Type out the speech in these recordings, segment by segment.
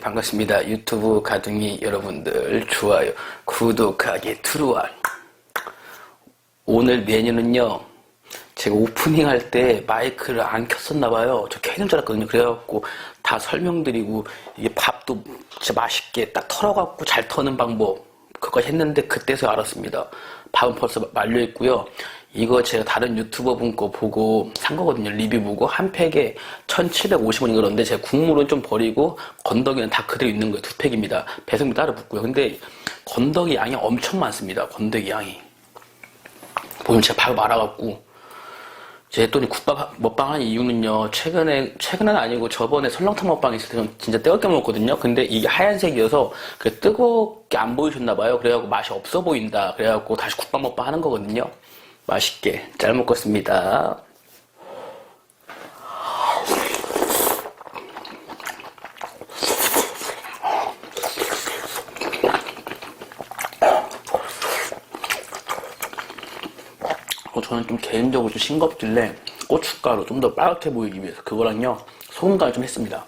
반갑습니다. 유튜브 가둥이 여러분들 좋아요, 구독하기 들어와. 오늘 메뉴는요. 제가 오프닝 할 때 마이크를 안 켰었나 봐요. 저 켜는 줄 알았거든요. 그래갖고 다 설명드리고 이게 밥도 진짜 맛있게 딱 털어갖고 잘 터는 방법 그거 했는데 그때서 알았습니다. 밥은 벌써 말려 있고요. 이거 제가 다른 유튜버 분 거 보고 산 거거든요. 리뷰 보고 한 팩에 1,750원인 그런데 제가 국물은 좀 버리고 건더기는 다 그대로 있는 거예요. 두 팩입니다. 배송비 따로 붙고요. 근데 건더기 양이 엄청 많습니다. 건더기 양이. 보면 제가 밥 말아갖고 제또 국밥 먹방 한 이유는요 최근에 최근은 아니고 저번에 설렁탕 먹방 있을 때는 진짜 뜨겁게 먹었거든요 근데 이게 하얀색이어서 그 뜨겁게 안 보이셨나 봐요 그래갖고 맛이 없어 보인다 그래갖고 다시 국밥 먹방 하는 거거든요 맛있게 잘 먹겠습니다 어, 저는 좀 개인적으로 좀 싱겁길래 고춧가루 좀 더 빨갛게 보이기 위해서 그거랑요 소금간을 좀 했습니다.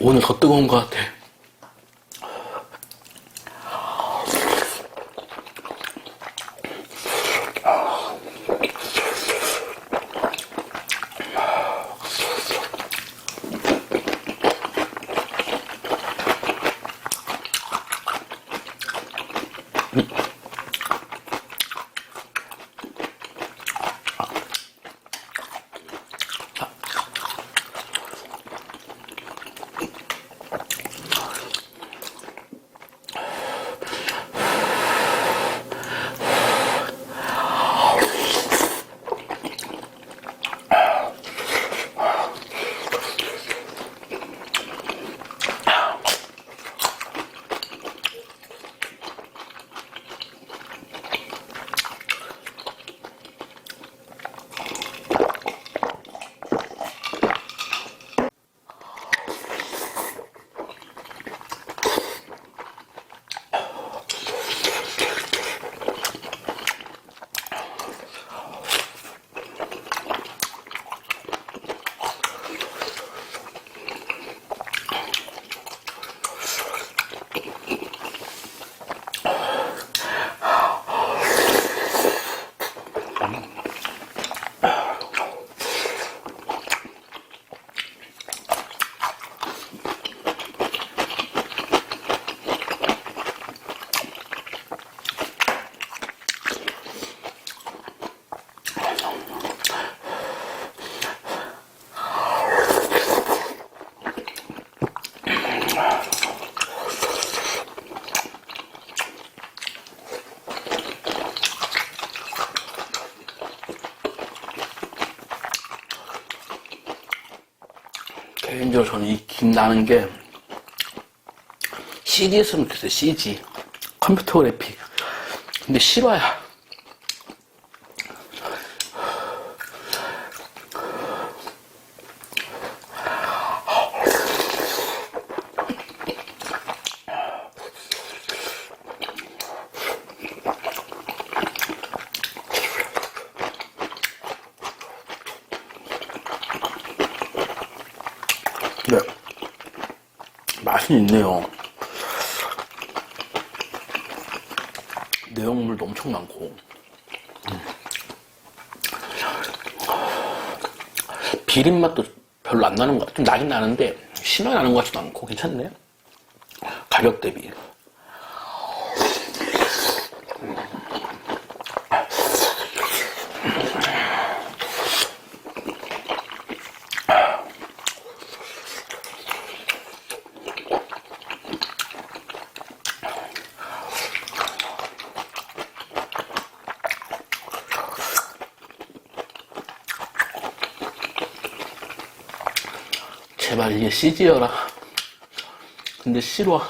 오늘 더 뜨거운 것 같아. 개인적으로 저는 이김 나는 게 CG 했으면 좋겠어요, CG. 컴퓨터 그래픽. 근데 실화야. 맛은 있네요. 내용물도 엄청 많고. 음. 비린 맛도 별로 안 나는 것 같아. 좀 나긴 나는데, 심하게 나는 것 같지도 않고, 괜찮네. 가격 대비. 제발 이게 CG여라. 근데 싫어.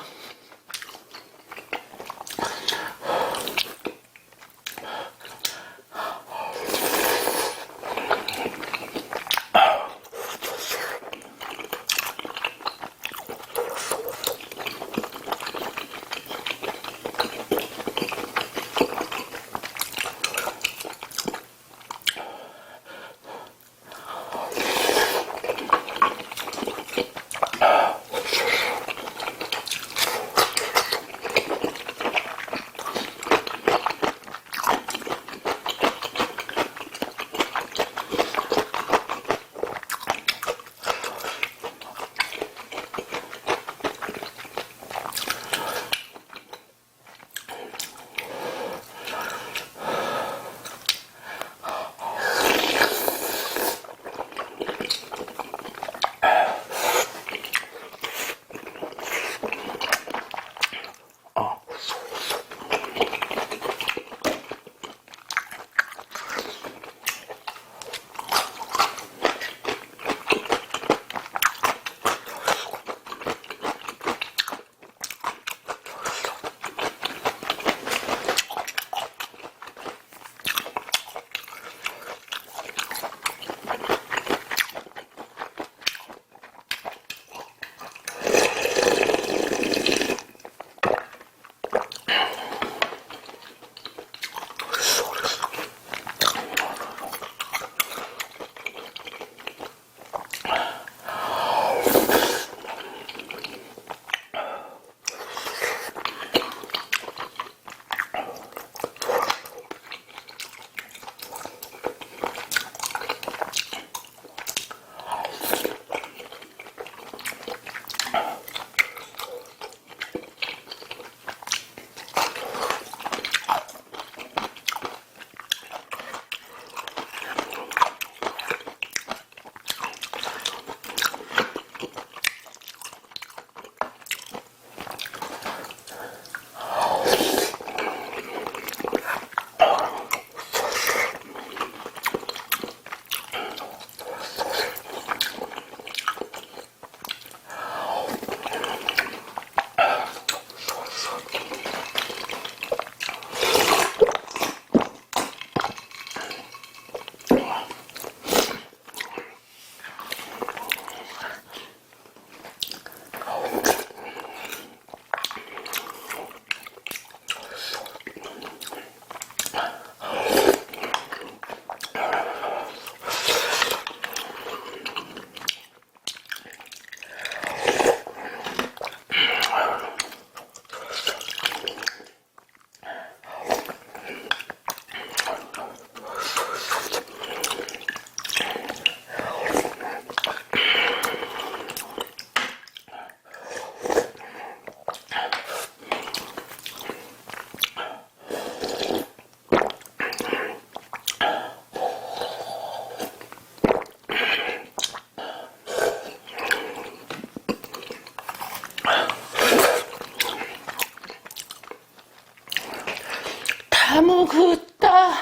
다 먹었다.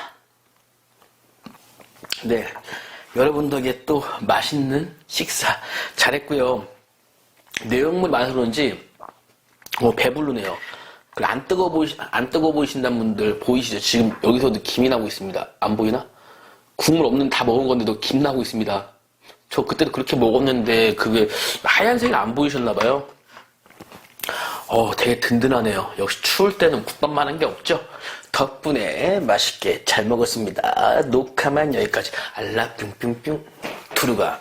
네. 여러분 덕에 또 맛있는 식사 잘했고요. 내용물 많아서 그런지 어, 배부르네요. 안 뜨거 보이 안 뜨거 보이신다는 분들 보이시죠? 지금 여기서도 김이 나고 있습니다. 안 보이나? 국물 없는 다 먹은 건데도 김 나고 있습니다. 저 그때도 그렇게 먹었는데 그게 하얀색이 안 보이셨나 봐요. 어, 되게 든든하네요. 역시 추울 때는 국밥만 한 게 없죠. 덕분에 맛있게 잘 먹었습니다. 녹화만 여기까지. 알라 뿅뿅뿅. 두루가